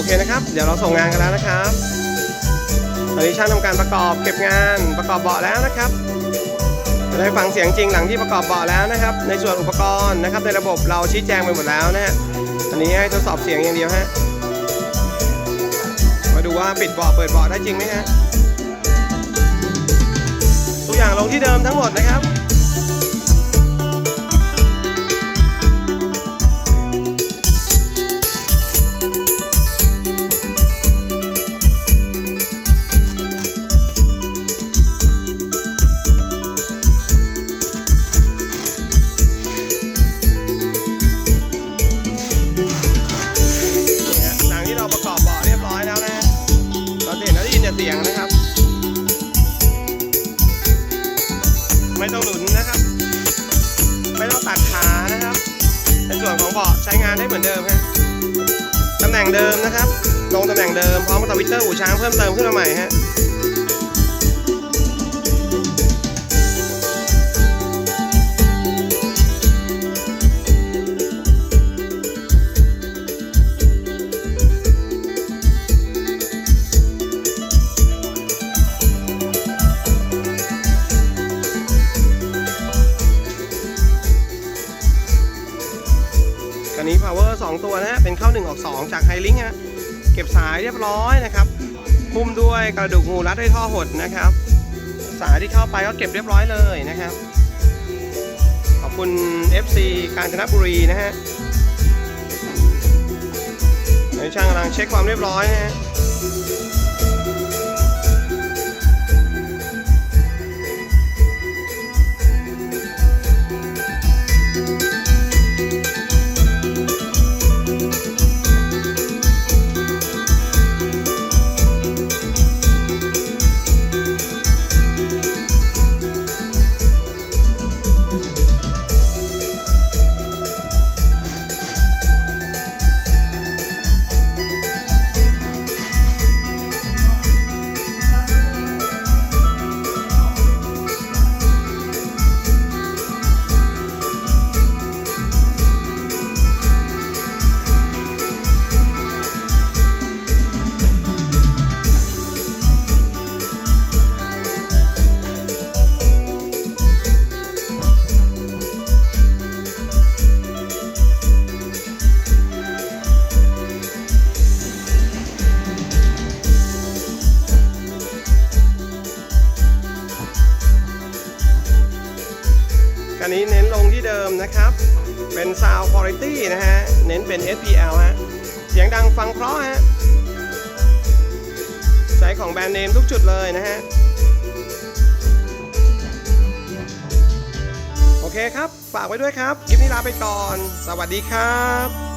อเคนะครับ เดี๋ยวเราส่งงานกันแล้วนะครับ ตอนนี้ช่างทำการประกอบเก็บงานประกอบเบาะแล้วนะครับจะได้ฟังเสียงจริงหลังที่ประกอบเบาะแล้วนะครับ ในส่วนอุปกรณ์นะครับในระบบเราชี้แจงไปหมดแล้วนะฮะอันนี้ให้ทดสอบเสียงอย่างเดียวฮะมาดูว่าปิดเบาะเปิดเบาะได้จริงไหมฮะทุกอย่างลงที่เดิมทั้งหมดนะครับ ต้องหนุนนะครับ ไม่ต้องตัดขานะครับในส่วนของเบาะใช้งานได้เหมือนเดิมฮะตำแหน่งเดิมนะครับ ลงตำแหน่งเดิมพร้อมกับวิตเตอร์หูช้างเพิ่มเติมขึ้นมาใหม่ฮะ นี้ power 2 ตัวนะฮะเป็นเข้า 1 ออก 2 จากไฮลิงฮะเก็บสายเรียบร้อยนะครับหุ้มด้วยกระดูกงูรัดด้วยท่อหดนะครับ สายที่เข้าไปก็เก็บเรียบร้อยเลยนะครับ ขอบคุณ FC กาญจนบุรีนะฮะในช่างกำลังเช็คความเรียบร้อยนะฮะ นนี้เน้นลงที่เดิมนะครับ เป็น Sound Quality นะฮะ เน้นเป็น SPL ฮะ เสียงดังฟังเพราะฮะ ใช้ของแบรนด์เนมทุกจุดเลยนะฮะ โอเคครับ ฝากไว้ด้วยครับ คลิปนี้ลาไปก่อน สวัสดีครับ